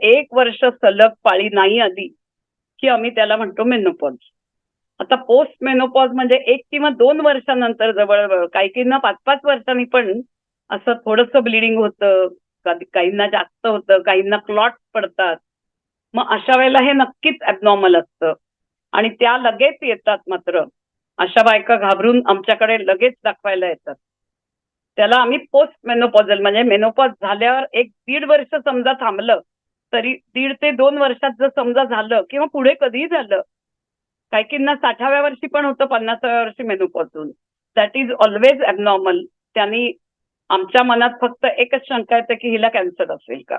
एक वर्ष सलग पाळी नाही आली की आम्ही त्याला म्हणतो मेनोपॉज आता पोस्ट मेनोपॉज म्हणजे एक किंवा दोन वर्षानंतर जवळ काही काहींना पाच पाच वर्षांनी पण असं थोडस ब्लिडिंग होतं काहींना जास्त होतं काहींना क्लॉट पडतात. मग अशा वेळेला हे नक्कीच ऍबनॉर्मल असतं. आणि त्या लगेच येतात मात्र. अशा बायका घाबरून आमच्याकडे लगेच दाखवायला येतात. त्याला आम्ही पोस्ट मेनोपॉझल म्हणजे मेनोपॉज झाल्यावर एक दीड वर्ष समजा थांबलं तरी दीड ते दोन वर्षात जर समजा झालं किंवा पुढे कधीही झालं काही साठाव्या वर्षी पण होतं पन्नासाव्या वर्षी मेनोपॉझून दॅट इज ऑलवेज ॲबनॉर्मल त्यांनी आमच्या मनात फक्त एकच शंका येते की हिला कॅन्सर असेल का?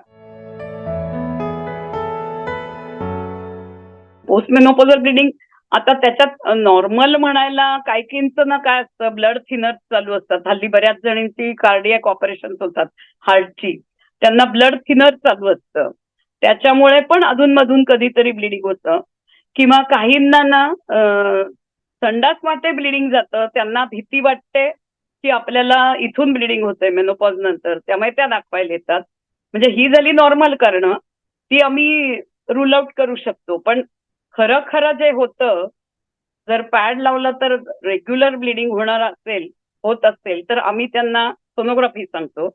पोस्टमेनोपोजल ब्लिडिंग आता त्याच्यात नॉर्मल म्हणायला काही किंचं ना काय असतं ब्लड थिनर चालू असतात. हल्ली बऱ्याच जणींची कार्डियक ऑपरेशन होतात हार्टची त्यांना ब्लड थिनर चालू असतं. त्याच्यामुळे पण अधूनमधून कधीतरी ब्लिडिंग होतं. किंवा काहींना ना संडास माते ब्लिडिंग जातं. त्यांना भीती वाटते की आपल्याला इथून ब्लिडिंग होतंय मेनोपॉज नंतर. त्यामुळे त्या दाखवायला येतात. म्हणजे ही झाली नॉर्मल कारणं. ती आम्ही रूल आउट करू शकतो. पण खरं खरं जे होतं जर पॅड लावला तर रेग्युलर ब्लिडिंग होणार असेल होत असेल तर आम्ही त्यांना सोनोग्राफी सांगतो.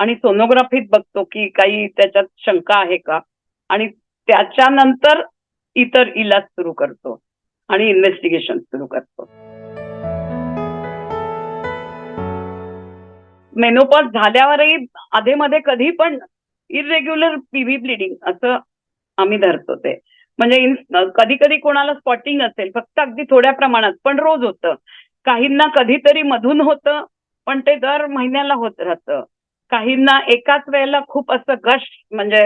आणि सोनोग्राफीत बघतो की काही त्याच्यात शंका आहे का? आणि त्याच्यानंतर इतर इलाज सुरू करतो आणि इन्व्हेस्टिगेशन सुरू करतो. मेनोपॉज झाल्यावरही अधेमध्ये कधी पण इरेग्युलर पीव्ही ब्लिडिंग असं आम्ही धरतो ते. म्हणजे कधी कधी कोणाला स्पॉटिंग असेल फक्त अगदी थोड्या प्रमाणात पण रोज होतं. काहींना कधीतरी मधून होतं पण ते दर महिन्याला होत राहतं. काहींना एकाच वेळेला खूप असं गश म्हणजे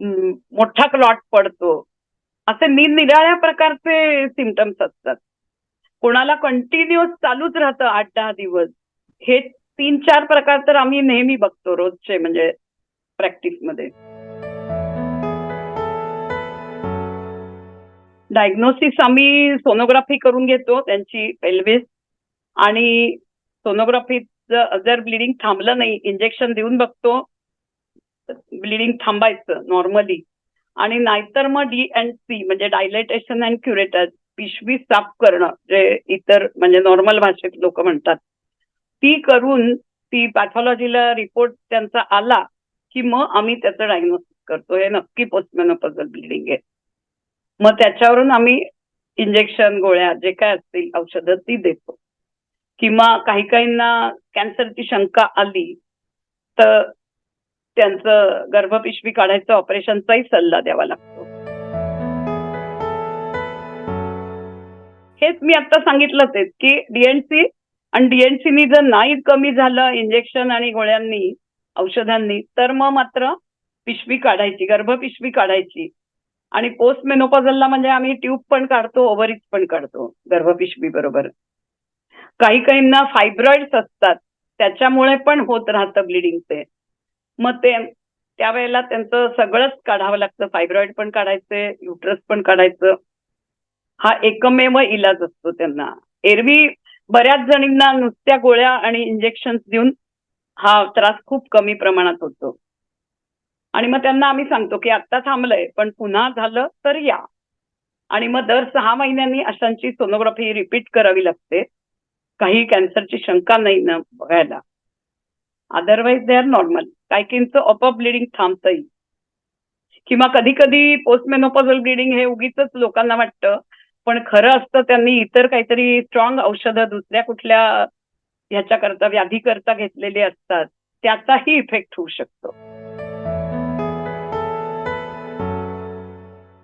मोठा क्लॉट पडतो. असे निरनिराळ्या प्रकारचे सिमटम्स असतात. कोणाला कंटिन्युअस चालूच राहतं आठ दहा दिवस. हे तीन चार प्रकार तर आम्ही नेहमी बघतो रोजचे म्हणजे प्रॅक्टिसमध्ये डायग्नोसिस आम्ही सोनोग्राफी करून घेतो त्यांची पेल्विस आणि सोनोग्राफीचं जर ब्लिडिंग थांबलं नाही इंजेक्शन देऊन बघतो. ब्लिडिंग थांबायचं नॉर्मली आणि नाहीतर मग डी अँड सी म्हणजे डायलेटेशन अँड क्युरेटर पिशवी साफ करणं जे इतर म्हणजे नॉर्मल भाषेत लोक म्हणतात. ती करून ती पॅथॉलॉजीला रिपोर्ट त्यांचा आला की मग आम्ही त्याचं डायग्नोसिस करतो. हे नक्की पोस्टमेनोपॉझल ब्लिडिंग आहे. मग त्याच्यावरून आम्ही इंजेक्शन गोळ्या जे काय असतील औषधं ती देतो. किंवा काही काहींना कॅन्सरची शंका आली तर त्यांचं गर्भपिशवी काढायचं ऑपरेशनचाही सल्ला द्यावा लागतो. हेच मी आता सांगितलंच आहे की डीएनसी आणि डीएनसीनी जर नाही कमी झालं इंजेक्शन आणि गोळ्यांनी औषधांनी तर मग मात्र पिशवी काढायची गर्भपिशवी काढायची आणि पोस्ट मेनोपॉझलला म्हणजे आम्ही ट्यूब पण काढतो ओव्हरीज पण काढतो गर्भपिशवी बरोबर. काही काहींना फायब्रॉइड्स असतात त्याच्यामुळे पण होत राहतं ब्लिडिंग ते मग ते त्यावेळेला त्यांचं सगळंच काढावं लागतं. फायब्रॉइड पण काढायचे युट्रस पण काढायचं. हा एकमेव इलाज असतो त्यांना. एरवी बऱ्याच जणींना नुसत्या गोळ्या आणि इंजेक्शन देऊन हा त्रास खूप कमी प्रमाणात होतो. आणि मग त्यांना आम्ही सांगतो की आता थांबलंय पण पुन्हा झालं तर या. आणि मग दर सहा महिन्यांनी अशांची सोनोग्राफी रिपीट करावी लागते. काही कॅन्सरची शंका नाही ना बघायला. अदरवाईज दे आर नॉर्मल काहींचं ऑपअप ब्लिडिंग येईल किंवा कधी कधी पोस्टमेनोपॉझल ब्लिडिंग हे उगीच लोकांना वाटतं पण खरं असतं त्यांनी इतर काहीतरी स्ट्रॉंग औषधं दुसऱ्या कुठल्या ह्याच्याकरता व्याधीकरता घेतलेली असतात त्याचाही इफेक्ट होऊ शकतो.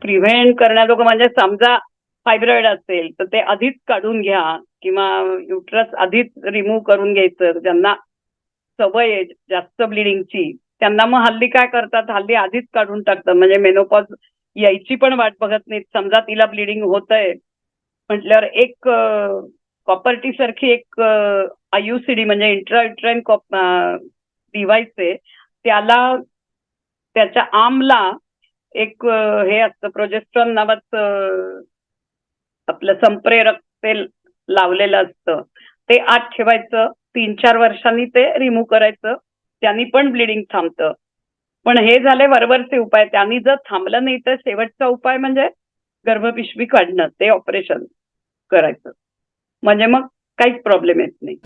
प्रिव्हेंट करण्याजोगं म्हणजे समजा फायब्रॉइड असेल तर ते आधीच काढून घ्या किंवा युट्रस आधीच रिमूव्ह करून घ्यायचं ज्यांना सवय आहे जास्त ब्लिडिंगची त्यांना मग हल्ली काय करतात? हल्ली आधीच काढून टाकतात. म्हणजे मेनोपॉज यायची पण वाट बघत नाहीत. समजा तिला ब्लिडिंग होत आहे म्हटल्यावर एक कॉपर्टी सारखी एक आयुसीडी म्हणजे इंट्रायुट्राईन डिव्हाइस आहे. त्याला त्याच्या आमला एक हे असतं प्रोजेस्ट्रॉन नावाचं आपलं संप्रेरक ते लावलेलं असतं. ते आत ठेवायचं. तीन चार वर्षांनी ते रिमूव्ह करायचं. त्यांनी पण ब्लिडिंग थांबतं. पण हे झाले वरवरचे उपाय. त्यांनी जर थांबलं नाही तर शेवटचा उपाय म्हणजे गर्भपिशवी काढणं. ते ऑपरेशन करायचं. म्हणजे मग काहीच प्रॉब्लेम येत नाही.